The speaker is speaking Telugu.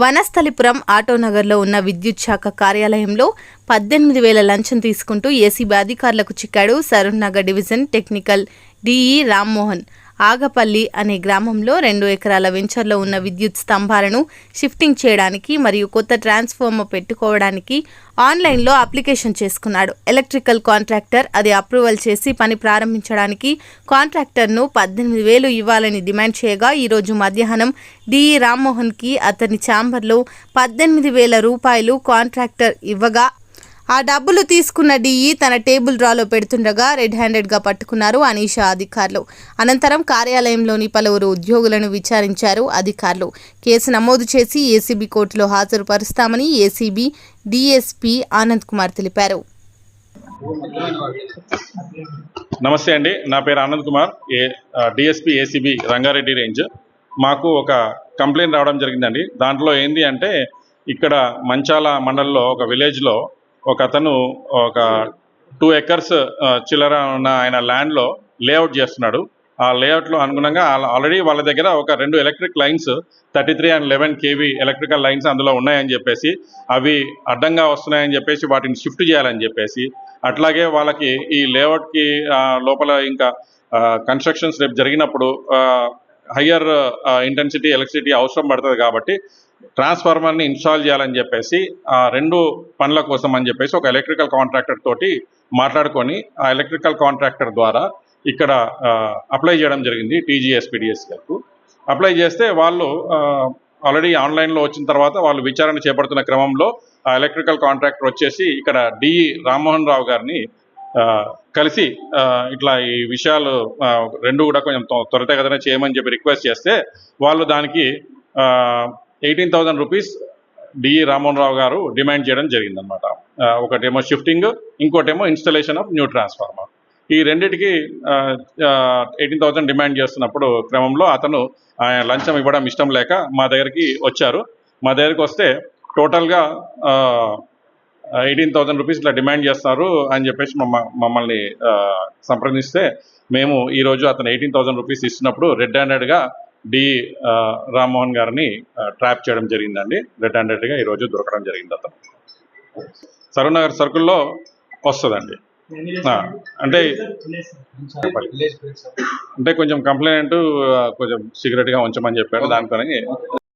వనస్థలిపురం ఆటోనగర్లో ఉన్న విద్యుత్ శాఖ కార్యాలయంలో పద్దెనిమిది వేల లంచం తీసుకుంటూ ఏసీబీ అధికారులకు చిక్కాడు Saroor Nagar division technical DE Rammohan. Agapalli అనే గ్రామంలో రెండు ఎకరాల వెంచర్లో ఉన్న విద్యుత్ స్తంభాలను షిఫ్టింగ్ చేయడానికి మరియు కొత్త ట్రాన్స్ఫార్మర్ పెట్టుకోవడానికి ఆన్లైన్లో అప్లికేషన్ చేసుకున్నాడు. ఎలక్ట్రికల్ కాంట్రాక్టర్ అది అప్రూవల్ చేసి పని ప్రారంభించడానికి కాంట్రాక్టర్ను పద్దెనిమిది వేలు ఇవ్వాలని డిమాండ్ చేయగా ఈరోజు మధ్యాహ్నం డిఈ రామ్మోహన్కి అతని ఛాంబర్లో పద్దెనిమిది వేల రూపాయలు కాంట్రాక్టర్ ఇవ్వగా ఆ డబ్బులు తీసుకున్న డిఈ తన టేబుల్ డ్రాలో పెడుతుండగా రెడ్ హ్యాండెడ్గా పట్టుకున్నారు అనీషా అధికారులు. అనంతరం కార్యాలయంలోని పలువురు ఉద్యోగులను విచారించారు అధికారులు. కేసు నమోదు చేసి ఏసీబీ కోర్టులో హాజరుపరుస్తామని ఏసీబీ డీఎస్పీ ఆనంద్ కుమార్ తెలిపారు. నమస్తే అండి. నా పేరు ఆనంద్ కుమార్. ఏ డిఎస్పి ఏసీబీ రంగారెడ్డి రేంజ్. మాకు ఒక కంప్లైంట్ రావడం జరిగిందండి. దాంట్లో ఏంది అంటే ఇక్కడ మంచాల మండలంలో ఒక విలేజ్లో ఒక అతను ఒక టూ ఎకర్స్ చిల్లర ఉన్న ఆయన ల్యాండ్లో లేఅవుట్ చేస్తున్నాడు. ఆ లేఅవుట్లో అనుగుణంగా ఆల్రెడీ వాళ్ళ దగ్గర ఒక రెండు electric lines thirty three and eleven KV electrical lines అందులో ఉన్నాయని చెప్పేసి అవి అడ్డంగా వస్తున్నాయని చెప్పేసి వాటిని షిఫ్ట్ చేయాలని చెప్పేసి అట్లాగే వాళ్ళకి ఈ లేఅవుట్కి లోపల ఇంకా కన్స్ట్రక్షన్స్ రేపు జరిగినప్పుడు హయ్యర్ ఇంటెన్సిటీ ఎలక్ట్రిసిటీ అవసరం పడుతుంది కాబట్టి ట్రాన్స్ఫార్మర్ని ఇన్స్టాల్ చేయాలని చెప్పేసి ఆ రెండు పనుల కోసం అని చెప్పేసి ఒక ఎలక్ట్రికల్ కాంట్రాక్టర్ తోటి మాట్లాడుకొని ఆ ఎలక్ట్రికల్ కాంట్రాక్టర్ ద్వారా ఇక్కడ అప్లై చేయడం జరిగింది టీజీఎస్పీడిఎస్ గారు. అప్లై చేస్తే వాళ్ళు ఆల్రెడీ ఆన్లైన్లో వచ్చిన తర్వాత వాళ్ళు విచారణ చేపడుతున్న క్రమంలో ఆ ఎలక్ట్రికల్ కాంట్రాక్టర్ వచ్చేసి ఇక్కడ డిఈ రామ్మోహన్ రావు గారిని కలిసి ఇట్లా ఈ విషయాలు రెండు కూడా కొంచెం త్వరితగతనే చేయమని చెప్పి రిక్వెస్ట్ చేస్తే వాళ్ళు దానికి eighteen thousand rupees DE Rammohan Rao గారు డిమాండ్ చేయడం జరిగిందనమాట ఒకటేమో షిఫ్టింగ్ ఇంకోటేమో ఇన్స్టలేషన్ ఆఫ్ న్యూ ట్రాన్స్ఫార్మర్. ఈ రెండిటికి ఎయిటీన్ థౌసండ్ డిమాండ్ చేస్తున్నప్పుడు క్రమంలో అతను ఆయన లంచం ఇవ్వడం ఇష్టం లేక మా దగ్గరికి వచ్చారు. మా దగ్గరికి వస్తే టోటల్గా ఎయిటీన్ థౌసండ్ రూపీస్ ఇట్లా డిమాండ్ చేస్తారు అని చెప్పేసి మమ్మ మమ్మల్ని సంప్రదిస్తే మేము ఈరోజు అతను ఎయిటీన్ థౌసండ్ రూపీస్ ఇస్తున్నప్పుడు రెడ్ హ్యాండెడ్గా డి రామ్మోహన్ గారిని ట్రాప్ చేయడం జరిగిందండి. రెడ్ హ్యాండెడ్గా ఈరోజు దొరకడం జరిగింది అతను. సరూనగర్ సర్కిల్లో వస్తుందండి. అంటే అంటే కొంచెం కంప్లైంట్ కొంచెం సిగరెట్గా ఉంచమని చెప్పాడు దానికొని